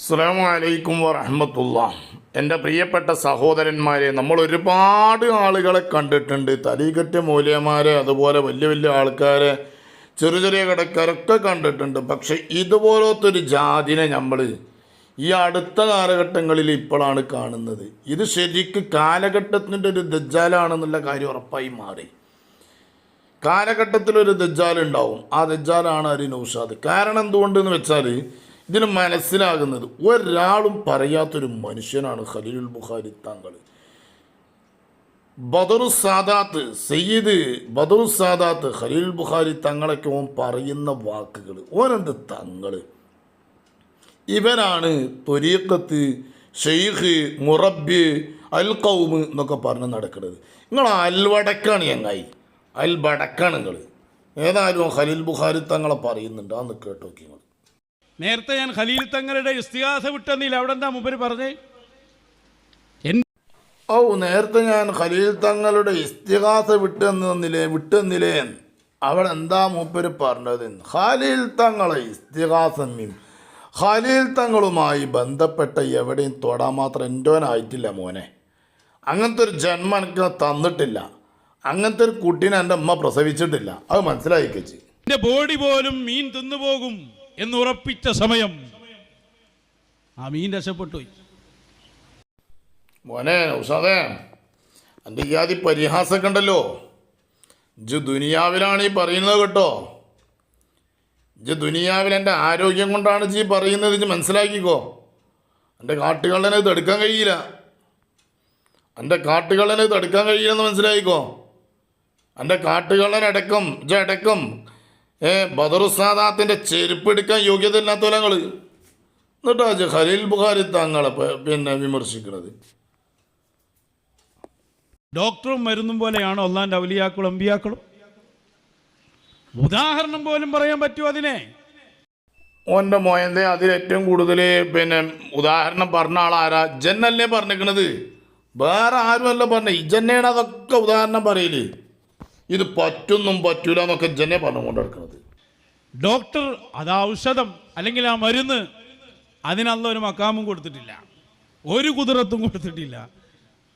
അസ്സലാമു അലൈക്കും വറഹമത്തുള്ള. എന്റെ പ്രിയപ്പെട്ട സഹോദരന്മാരെ നമ്മൾ ഒരുപാട് ആളുകളെ കണ്ടിട്ടുണ്ട്. തലീകറ്റ മൂല്യന്മാരെ അതുപോലെ വലിയ വലിയ ആൾക്കാരെ ചെറിയ ചെറിയ കടക്കാരൊക്കെ കണ്ടിട്ടുണ്ട്. പക്ഷെ ഇതുപോലത്തെ ഒരു ജാതിനെ നമ്മൾ ഈ അടുത്ത കാലഘട്ടങ്ങളിൽ ഇപ്പോഴാണ് കാണുന്നത്. ഇത് ശരിക്ക് കാലഘട്ടത്തിന്റെ ഒരു ദജ്ജാലാണെന്നുള്ള കാര്യം ഉറപ്പായി മാറി. കാലഘട്ടത്തിലൊരു ദജ്ജാലുണ്ടാവും ആ ദജ്ജാലാണ് അരി നൗഷാദ് കാരണം എന്തുകൊണ്ടെന്ന് വെച്ചാൽ ഇതിന് മനസ്സിലാകുന്നത് ഒരാളും പറയാത്തൊരു മനുഷ്യനാണ് ഖലീലുൽ ബുഖാരി താങ്കൾ. ബദറു സാദാത്ത് സയ്യിദ് ബദറു സാദാത്ത് ഖലീൽ ബുഖാരി തങ്ങളൊക്കെ ഓൻ പറയുന്ന വാക്കുകൾ ഓനെന്ത് തങ്ങൾ? ഇവരാണ് തൊരീക്കത്ത് ഷെയ്ഖ് മുറബ് അൽ കൗമ് എന്നൊക്കെ പറഞ്ഞ് നടക്കുന്നത്. നിങ്ങൾ അൽവടക്കാണ് ചങ്ങായി അൽബടക്കാണ് നിങ്ങൾ. ഏതായാലും ഖലീൽ ബുഖാരി തങ്ങളെ പറയുന്നുണ്ട്. അന്ന് കേട്ടോക്കി നിങ്ങൾ. നേരത്തെ ഞാൻ ഖലീൽ തങ്ങളുടെ ഇസ്തിഹാസ വിട്ടെന്നില്ല അവിടെ എന്താ മുമ്പര് പറഞ്ഞേ? ഓ നേരത്തെ ഞാൻ ഖലീൽ തങ്ങളുടെ ഇസ്തിഹാസ വിട്ടെന്നില്ലേ വിട്ടെന്നില്ലേ അവിടെ എന്താ മൂപ്പര് പറഞ്ഞത്? ഖലീൽ തങ്ങളെ ഇസ്തിഹാസമ്യം ഖലീൽ തങ്ങളുമായി ബന്ധപ്പെട്ട എവിടെയും തൊടാൻ മാത്രം എന്റോനായിട്ടില്ല മോനെ. അങ്ങനത്തെ ഒരു ജന്മം എനിക്ക് തന്നിട്ടില്ല. അങ്ങനത്തെ ഒരു കുട്ടീനെ എന്റെ അമ്മ പ്രസവിച്ചിട്ടില്ല. അത് മനസ്സിലായിക്കച്ച് എന്റെ ബോഡി പോലും മീൻ തിന്നുപോകും. എന്ന് ഉറപ്പിച്ച സമയം. ആ മീൻ രക്ഷപ്പെട്ടു. മോനെ ഉഷാദേ എന്റെ ഈ ആദ്യ പരിഹാസമൊക്കെ ഇജ് ദുനിയാവിലാണ് ഈ പറയുന്നത് കേട്ടോ. ഇജ് ദുനിയാവിൽ എന്റെ ആരോഗ്യം കൊണ്ടാണ് ജി പറയുന്നത് ഇജ് മനസ്സിലാക്കിക്കോ. എന്റെ കാട്ടുകള്ളനെ ഇത് എടുക്കാൻ കഴിയില്ല. എന്റെ കാട്ടുകള്ളനെ ഇത് എടുക്കാൻ കഴിയില്ലെന്ന് മനസ്സിലാക്കിക്കോ എന്റെ കാട്ടുകള്ളനടക്കം ഇജ അടക്കം ഏ ബദറുസാദാത്തിന്റെ ചെരുപ്പ് എടുക്കാൻ യോഗ്യത ഇല്ലാത്തവരങ്ങൾ എന്നിട്ടാ ഇജ്ജ് ഖലീൽ ബുഖാരി തങ്ങളെ പിന്നെ വിമർശിക്കുന്നത് ഡോക്ടറും മരുന്നും പോലെയാണോ ഒന്നാന്റെ അവലിയാക്കളും അമ്പിയാക്കളും? ഉദാഹരണം പോലും പറയാൻ പറ്റുമോ അതിനെ? ഓന്റെ മോയന്റെ അതിൽ ഏറ്റവും കൂടുതൽ പിന്നെ ഉദാഹരണം പറഞ്ഞ ആളാരാ? ജന്നല്ലേ പറഞ്ഞിരിക്കണത് വേറെ ആരുമല്ല പറഞ്ഞ. ഇജന്നെയാണ് അതൊക്കെ ഉദാഹരണം പറയൽ. ഇത് പറ്റുന്നും പറ്റൂല എന്നൊക്കെ ജനെ പറഞ്ഞുകൊണ്ട് നടക്കുന്നത് ഡോക്ടർ അത് ഔഷധം അല്ലെങ്കിൽ ആ മരുന്ന് അതിനുള്ള ഒരു മക്കാമും കൊടുത്തിട്ടില്ല. ഒരു കുതിരത്തും കൊടുത്തിട്ടില്ല.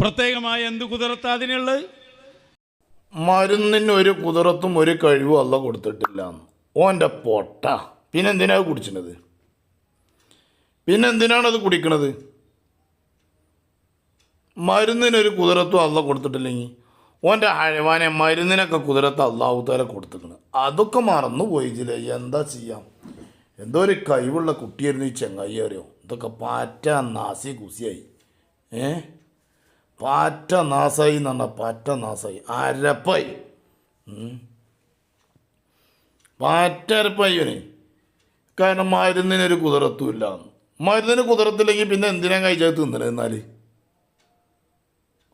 പ്രത്യേകമായ എന്ത് കുതിരത്ത അതിനുള്ളത്? മരുന്നിന് ഒരു കുതിരത്തും ഒരു കഴിവും അല്ല കൊടുത്തിട്ടില്ല. ഓന്റെ പൊട്ട. പിന്നെന്തിനാ അത് കുടിച്ചത് പിന്നെന്തിനാണ് അത് കുടിക്കണത്? മരുന്നിനൊരു കുതിരത്തും അല്ല കൊടുത്തിട്ടില്ലെങ്കിൽ ഓന്റെ അഴവാനെ മരുന്നിനൊക്കെ കുതിരത്ത് അള്ളാഹുത്താല കൊടുത്തിട്ടുണ്ട്. അതൊക്കെ മറന്നു പോയി പോയിച്ചില്ലേ എന്താ ചെയ്യാം? എന്തോ ഒരു കഴിവുള്ള കുട്ടിയായിരുന്നു ഈ ചെങ്ങായി അറിയോ? ഇതൊക്കെ പാറ്റ നാസി കുസിയായി. ഏ? പാറ്റ നാസായി എന്ന് പറഞ്ഞാൽ പാറ്റ നാസായി. അരപ്പായി. പാറ്റ അരപ്പായി കാരണം മരുന്നിനൊരു കുതിരത്തുമില്ല മരുന്നിന് കുതിരത്തില്ലെങ്കിൽ പിന്നെ എന്തിനാ കഴിച്ചാൽ തിന്നണേ എന്നാൽ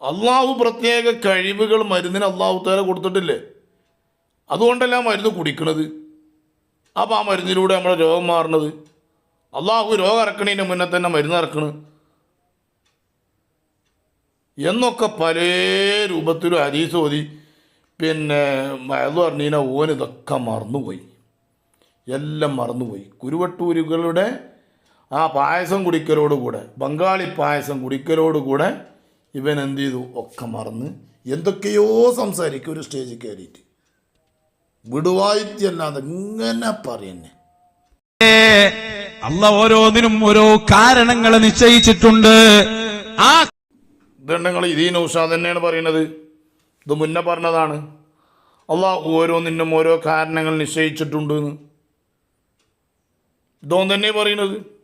അള്ളാഹു പ്രത്യേക കഴിവുകൾ മരുന്നിന് അള്ളാഹു തേരെ കൊടുത്തിട്ടില്ലേ? അതുകൊണ്ടല്ല ആ മരുന്ന് കുടിക്കണത്? അപ്പോൾ ആ മരുന്നിലൂടെ നമ്മുടെ രോഗം മാറണത്? അള്ളാഹു രോഗം ഇറക്കണതിന് മുന്നേ തന്നെ മരുന്ന് ഇറക്കണ് എന്നൊക്കെ പല രൂപത്തിലും ഹരീസ് ഓതി. പിന്നെ മയത് പറഞ്ഞാൽ ഓൻ ഇതൊക്കെ മറന്നുപോയി. എല്ലാം മറന്നുപോയി. കുരുവട്ടൂരുകളുടെ ആ പായസം കുടിക്കലോടുകൂടെ ബംഗാളി പായസം കുടിക്കലോടുകൂടെ ഇവൻ എന്ത് ചെയ്തു? ഒക്കെ മറന്ന് എന്തൊക്കെയോ സംസാരിക്കും ഒരു സ്റ്റേജിൽ കയറിയിട്ട്. വിടുവായിട്ടല്ലാതെ ഇങ്ങനെ പറയുന്നേ. അല്ല ഓരോന്നിനും ഓരോ കാരണങ്ങൾ നിശ്ചയിച്ചിട്ടുണ്ട്. ആ ദണ്ഡങ്ങൾ ഇതീ നൗഷാ തന്നെയാണ് പറയുന്നത്. ഇത് മുന്നേ പറഞ്ഞതാണ്. അള്ളാഹു ഓരോന്നിനും ഓരോ കാരണങ്ങൾ നിശ്ചയിച്ചിട്ടുണ്ട് എന്ന്. ഇതോൻ തന്നെ പറയുന്നത്.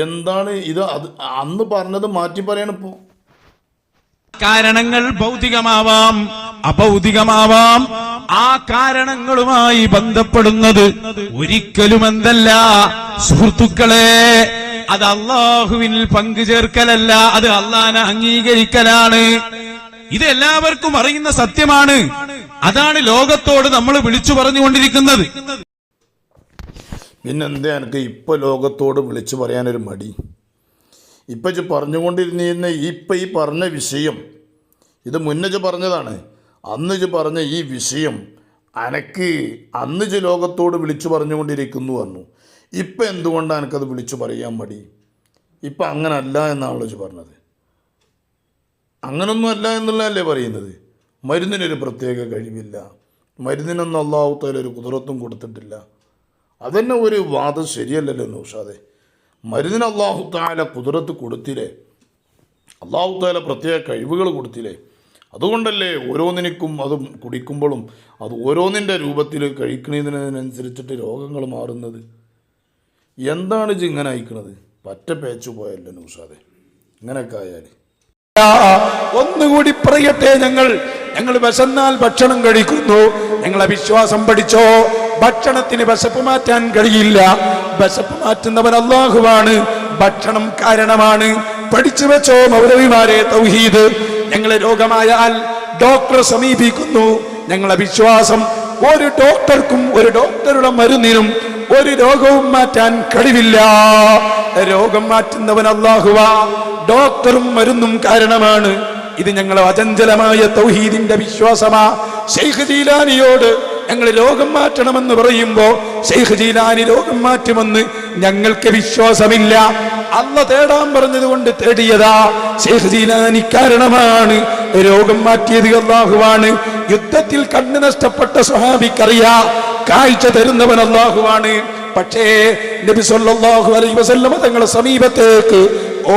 എന്താണ് ഇത്? അത് അന്ന് പറഞ്ഞത് മാറ്റി പറയണപ്പോ കാരണങ്ങൾ ഭൗതികമാവാം അഭൗതികമാവാം. ആ കാരണങ്ങളുമായി ബന്ധപ്പെടുന്നത് ഒരിക്കലും എന്തല്ല സുഹൃത്തുക്കളെ അത് അള്ളാഹുവിൽ പങ്കുചേർക്കലല്ല അത് അള്ളാനെ അംഗീകരിക്കലാണ്. ഇത് എല്ലാവർക്കും അറിയുന്ന സത്യമാണ്. അതാണ് ലോകത്തോട് നമ്മൾ വിളിച്ചു പറഞ്ഞുകൊണ്ടിരിക്കുന്നത്. പിന്നെന്താ എനിക്ക് ഇപ്പോൾ ലോകത്തോട് വിളിച്ചു പറയാനൊരു മടി. ഇപ്പം പറഞ്ഞുകൊണ്ടിരുന്നിരുന്ന ഇപ്പം ഈ പറഞ്ഞ വിഷയം ഇത് മുന്നച്ച് പറഞ്ഞതാണ്. അന്ന് ഇജ്ജ് പറഞ്ഞ ഈ വിഷയം അനക്ക് അന്ന് ലോകത്തോട് വിളിച്ചു പറഞ്ഞുകൊണ്ടിരിക്കുന്നു പറഞ്ഞു ഇപ്പം എന്തുകൊണ്ടാണ് എനിക്കത് വിളിച്ചു പറയാൻ മടി? ഇപ്പം അങ്ങനല്ല എന്നാണല്ലോ ഇജ്ജ് പറഞ്ഞത്. അങ്ങനൊന്നും അല്ല എന്നുള്ളതല്ലേ പറയുന്നത്? മരുന്നിനൊരു പ്രത്യേക കഴിവില്ല. മരുന്നിനൊന്നും അള്ളാഹുത്തേലൊരു കുതിരത്തും കൊടുത്തിട്ടില്ല. അതന്നെ ഒരു വാദം ശരിയല്ലല്ലോ നൗഷാദെ. മരുന്നിന് അള്ളാഹു താല കുതിരത്ത് കൊടുത്തില്ലേ? അള്ളാഹു താല പ്രത്യേക കഴിവുകൾ കൊടുത്തില്ലേ? അതുകൊണ്ടല്ലേ ഓരോന്നിനും അത് കുടിക്കുമ്പോഴും അത് ഓരോന്നിന്റെ രൂപത്തിൽ കഴിക്കുന്നതിനനുസരിച്ചിട്ട് രോഗങ്ങൾ മാറുന്നത്? എന്താണ് ഇത് ഇങ്ങനെ അയക്കുന്നത് പറ്റ പേച്ചു പോയല്ലോ നൂഷാദെ. ഇങ്ങനെയൊക്കെ ആയാൽ ഒന്നുകൂടി പറയട്ടെ ഞങ്ങൾ. ഞങ്ങൾ വിശന്നാൽ ഭക്ഷണം കഴിക്കുന്നു. ഞങ്ങളെ വിശ്വാസം പഠിച്ചോ? ഭക്ഷണത്തിന് വിശപ്പ് മാറ്റാൻ കഴിയില്ല. വിശപ്പ് മാറ്റുന്നവൻ അള്ളാഹുവാണ് ഭക്ഷണം കാരണമാണ്. പഠിച്ചു വെച്ചോ മൗലവിമാരെ തൗഹീദ്. ഞങ്ങളെ രോഗമായാൽ ഡോക്ടറെ സമീപിക്കുന്നു. ഞങ്ങളെ വിശ്വാസം ഒരു ഡോക്ടർക്കും ഒരു ഡോക്ടറുടെ മരുന്നിനും ഒരു രോഗവും മാറ്റാൻ കഴിവില്ല. രോഗം മാറ്റുന്നവൻ അള്ളാഹുവ ഡോക്ടറും മരുന്നും കാരണമാണ്. ഇത് ഞങ്ങളെ അചഞ്ചലമായ തൗഹീദിന്റെ വിശ്വാസമാ. ശൈഖ് ജീലാനിയോട് ഞങ്ങൾ രോഗം മാറ്റണമെന്ന് പറയുമ്പോ ഷെയ്ഖ് ജീലാനി രോഗം മാറ്റുമെന്ന് ഞങ്ങൾക്ക് വിശ്വാസമില്ല. അല്ല തേടാൻ പറഞ്ഞത് കൊണ്ട് തേടിയതാ ഷെയ്ഖ് ജീലാനി കാരണമാണ്. രോഗം മാറ്റിയത് അള്ളാഹുവാണ്. യുദ്ധത്തിൽ കണ്ണു നഷ്ടപ്പെട്ട സ്വഹാബിക്കറിയാ കാഴ്ച തരുന്നവൻ അള്ളാഹുവാണ്. പക്ഷേ നബി സല്ലല്ലാഹു അലൈഹി വസല്ലമ തങ്ങളുടെ സമീപത്തേക്ക്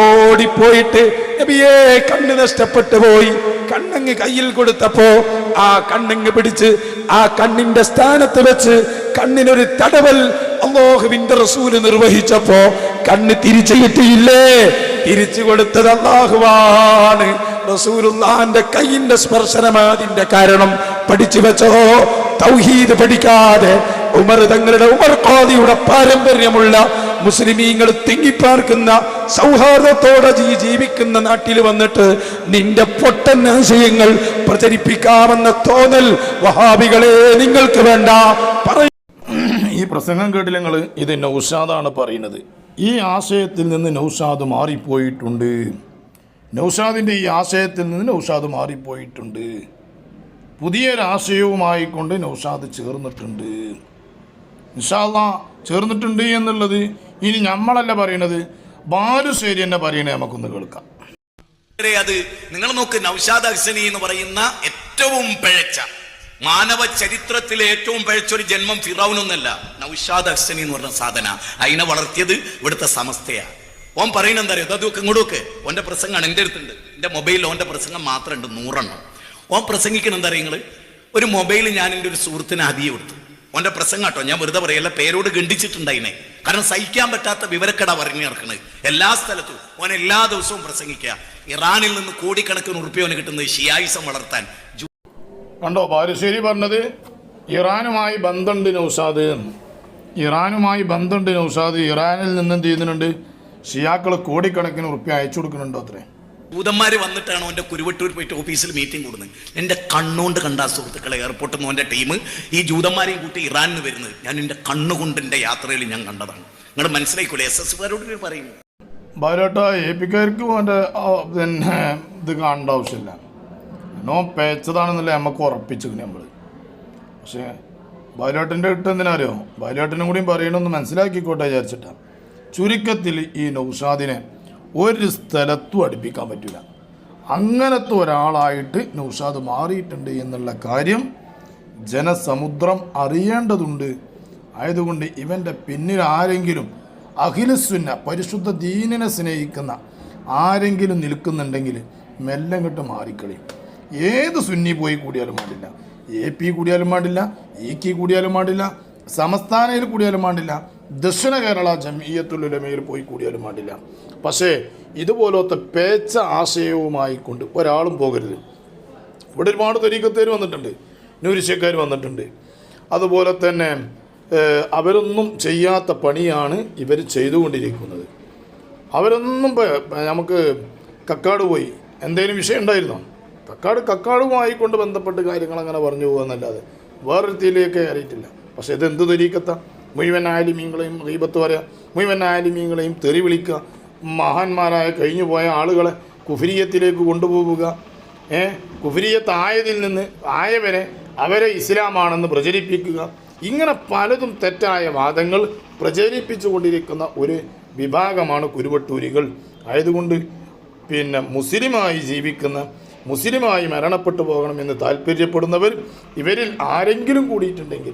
ഓടിപ്പോയിട്ട് നബിയെ കണ്ണ് നഷ്ടപ്പെട്ടു പോയി. കണ്ണങ്ങ് കയ്യിൽ കൊടുത്തപ്പോ ആ കണ്ണങ്ങ് പിടിച്ച് ആ കണ്ണിന്റെ സ്ഥാനത്ത് വെച്ച് കണ്ണിനൊരു തടവൽ അള്ളാഹുവിന്റെ റസൂൽ നിർവഹിച്ചപ്പോ കണ്ണ് തിരിച്ചു കിട്ടിയില്ലേ തിരിച്ചു കൊടുത്തത് അള്ളാഹുവാണ്. റസൂലുള്ളാന്റെ കയ്യിന്റെ സ്പർശനം അതിന്റെ കാരണം പഠിച്ചു വെച്ചോ തൗഹീദ് പഠിക്കാതെ ഉമർ തങ്ങളുടെ ഉമർ ഖാദിയുടെ പാരമ്പര്യമുള്ള മുസ്ലിമീങ്ങൾ തിങ്ങിപ്പാർക്കുന്ന സൗഹാർദ്ദത്തോടെ ജീവിക്കുന്ന നാട്ടിൽ വന്നിട്ട് നിന്റെ പൊട്ടൻ ആശയങ്ങൾ പ്രചരിപ്പിക്കാമെന്ന തോന്നൽ വഹാബികളെ നിങ്ങൾക്ക് വേണ്ട. ഈ പ്രസംഗം കേട്ടില്ല നിങ്ങൾ ഇത് നൗഷാദാണ് പറയുന്നത്. ഈ ആശയത്തിൽ നിന്ന് നൗഷാദ് മാറിപ്പോയിട്ടുണ്ട്. നൗഷാദിന്റെ ഈ ആശയത്തിൽ നിന്ന് നൗഷാദ് മാറിപ്പോയിട്ടുണ്ട്. പുതിയൊരാശയവുമായി കൊണ്ട് നൗഷാദ് ചേർന്നിട്ടുണ്ട്. നിഷാല്ല ചേർന്നിട്ടുണ്ട് എന്നുള്ളത് ഇനി നമ്മളല്ല പറയണത് ബാലുശ്ശേരി എന്നെ പറയണേ നമുക്കൊന്ന് കേൾക്കാം. അത് നിങ്ങൾ നോക്ക് നൌഷാദ് അഹ്സനി എന്ന് പറയുന്ന ഏറ്റവും പിഴച്ച മാനവ ചരിത്രത്തിലെ ഏറ്റവും പിഴച്ച ഒരു ജന്മം ഫിറൌനൊന്നല്ല നൌഷാദ് അഹ്സനി എന്ന് പറഞ്ഞ സാധന. അതിനെ വളർത്തിയത് ഇവിടുത്തെ സമസ്തയാ. ഓൻ പറയുന്നത് എന്താ അറിയോ? അതൊക്കെ ഇങ്ങോട്ട് നോക്ക്. ഓന്റെ പ്രസംഗമാണ് എന്റെ അടുത്തുണ്ട്. എന്റെ മൊബൈലിൽ ഓന്റെ പ്രസംഗം മാത്രമുണ്ട് നൂറെണ്ണം. ഓൻ പ്രസംഗിക്കണം എന്താ അറിയോ നിങ്ങൾ? ഒരു മൊബൈൽ ഞാൻ എന്റെ ഒരു സുഹൃത്തിന് അതിയെ കൊടുത്തു. ഓന്റെ പ്രസംഗം കേട്ടോ ഞാൻ വെറുതെ പറയല്ല പേരോട് ഗണ്ഡിച്ചിട്ടുണ്ടായിനെ. കാരണം സഹിക്കാൻ പറ്റാത്ത വിവരക്കട പറഞ്ഞു നടക്കുന്നത് എല്ലാ സ്ഥലത്തും. ഓൻ എല്ലാ ദിവസവും പ്രസംഗിക്കുക. ഇറാനിൽ നിന്ന് കോടിക്കണക്കിന് ഉറുപ്പിയോന് കിട്ടുന്നത് ഷിയായിസം വളർത്താൻ. കണ്ടോ ബാലുശ്ശേരി പറഞ്ഞത് ഇറാനുമായി ബന്ധമുണ്ട് നൗസാദ് ഇറാനുമായി ബന്ധമുണ്ട് നൗസാദ് ഇറാനിൽ നിന്ന് എന്ത് ചെയ്യുന്നുണ്ട്? ഷിയാക്കൾ കോടിക്കണക്കിന് ഉറുപ്പ്യ അയച്ചു കൊടുക്കുന്നുണ്ടോ അത്രേ. ജൂതന്മാര് വന്നിട്ടാണ് ഓന്റെ കുരുവട്ടൂർ പോയിട്ട് ഓഫീസിൽ മീറ്റിംഗ് കൂടുന്നത്. എന്റെ കണ്ണുകൊണ്ട് കണ്ട സുഹൃത്തുക്കളെ എയർപോർട്ടിൽ നിന്ന് ഓന്റെ ടീം ഈ ജൂതന്മാരെയും കൂട്ടി ഇറാനിൽ വരുന്നത്. ഞാൻ എന്റെ കണ്ണുകൊണ്ട് എന്റെ യാത്രയിൽ ഞാൻ കണ്ടതാണ്. നിങ്ങൾ മനസ്സിലാക്കൂലേ എസ് എസ് കാരോട് പറയും. ബാലോട്ട എ പിക്കാർക്ക് അവന്റെ പിന്നെ ഇത് കാണേണ്ട ആവശ്യമില്ല. നോ പേച്ചതാണെന്നല്ലേ നമുക്ക് ഉറപ്പിച്ചു നമ്മൾ പക്ഷേ ബാലോട്ടിന്റെ ഇട്ട് എന്തിനാ ബാലോട്ടനും ബാലോട്ടിനും കൂടിയും പറയണമെന്ന് മനസ്സിലാക്കിക്കോട്ടെ വിചാരിച്ചിട്ടാണ് ചുരുക്കത്തിൽ ഈ നൗഷാദിനെ ഒരു സ്ഥലത്തും അടുപ്പിക്കാൻ പറ്റില്ല അങ്ങനത്തെ ഒരാളായിട്ട് നൗഷാദ് മാറിയിട്ടുണ്ട് എന്നുള്ള കാര്യം ജനസമുദ്രം അറിയേണ്ടതുണ്ട്. ആയതുകൊണ്ട് ഇവന്റെ പിന്നിൽ ആരെങ്കിലും അഖിലസുന്ന പരിശുദ്ധ ദീനിനെ സ്നേഹിക്കുന്ന ആരെങ്കിലും നിൽക്കുന്നുണ്ടെങ്കിൽ മെല്ലെ കിട്ട് മാറിക്കളയും. ഏത് സുന്നി പോയി കൂടിയാലും പാടില്ല എ പി കൂടിയാലും പാടില്ല ഇ കി കൂടിയാലും പാടില്ല സംസ്ഥാനയിൽ കൂടിയാലും പാടില്ല ദക്ഷിണ കേരള ജമീയത്തുലമയിൽ പോയി കൂടിയാലും പാടില്ല പക്ഷേ ഇതുപോലത്തെ പേച്ച ആശയവുമായി കൊണ്ട് ഒരാളും പോകരുത്. ഇവിടെ ഒരുപാട് തരീക്കത്തേര് വന്നിട്ടുണ്ട്. ന്യൂരിശക്കാർ വന്നിട്ടുണ്ട്. അതുപോലെ തന്നെ അവരൊന്നും ചെയ്യാത്ത പണിയാണ് ഇവർ ചെയ്തുകൊണ്ടിരിക്കുന്നത്. അവരൊന്നും നമുക്ക് കക്കാട് പോയി. എന്തെങ്കിലും വിഷയം ഉണ്ടായിരുന്നോ? കക്കാട് കക്കാടുമായി കൊണ്ട് ബന്ധപ്പെട്ട് കാര്യങ്ങൾ അങ്ങനെ പറഞ്ഞു പോകുന്നല്ലാതെ വേറൊരു തീയിലേക്ക് കയറിയിട്ടില്ല. പക്ഷെ ഇതെന്ത് തെരീക്കത്ത മുഴുവൻ ആലിമീങ്ങളെയും റീബത്ത് വരെ. മുഴുവൻ ആലിമീങ്ങളെയും തെറി വിളിക്കുക മഹാന്മാരായ കഴിഞ്ഞു പോയ ആളുകളെ കുഫിരിയത്തിലേക്ക് കൊണ്ടുപോവുക. ഏ? കുഫിരിയത്തായതിൽ നിന്ന് ആയവരെ അവരെ ഇസ്ലാമാണെന്ന് പ്രചരിപ്പിക്കുക. ഇങ്ങനെ പലതും തെറ്റായ വാദങ്ങൾ പ്രചരിപ്പിച്ചു കൊണ്ടിരിക്കുന്ന ഒരു വിഭാഗമാണ് കുരുവട്ടൂരികൾ. ആയതുകൊണ്ട് പിന്നെ മുസ്ലിമായി ജീവിക്കുന്ന മുസ്ലിമായി മരണപ്പെട്ടു പോകണമെന്ന് താല്പര്യപ്പെടുന്നവർ ഇവരിൽ ആരെങ്കിലും കൂടിയിട്ടുണ്ടെങ്കിൽ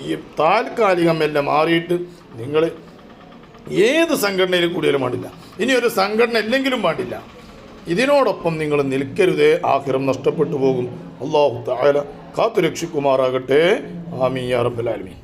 ഈ താൽക്കാലികമെല്ലാം മാറിയിട്ട് നിങ്ങൾ ഏത് സംഘടനയിൽ കൂടിയാലും പാടില്ല ഇനി ഒരു സംഘടന ഇല്ലെങ്കിലും പാടില്ല ഇതിനോടൊപ്പം നിങ്ങൾ നിൽക്കരുതേ. ആഹിരം നഷ്ടപ്പെട്ടു പോകും. അള്ളാഹു താല കാത്തുരക്ഷിക്കുമാറാകട്ടെ. ആമീ ആലമീൻ.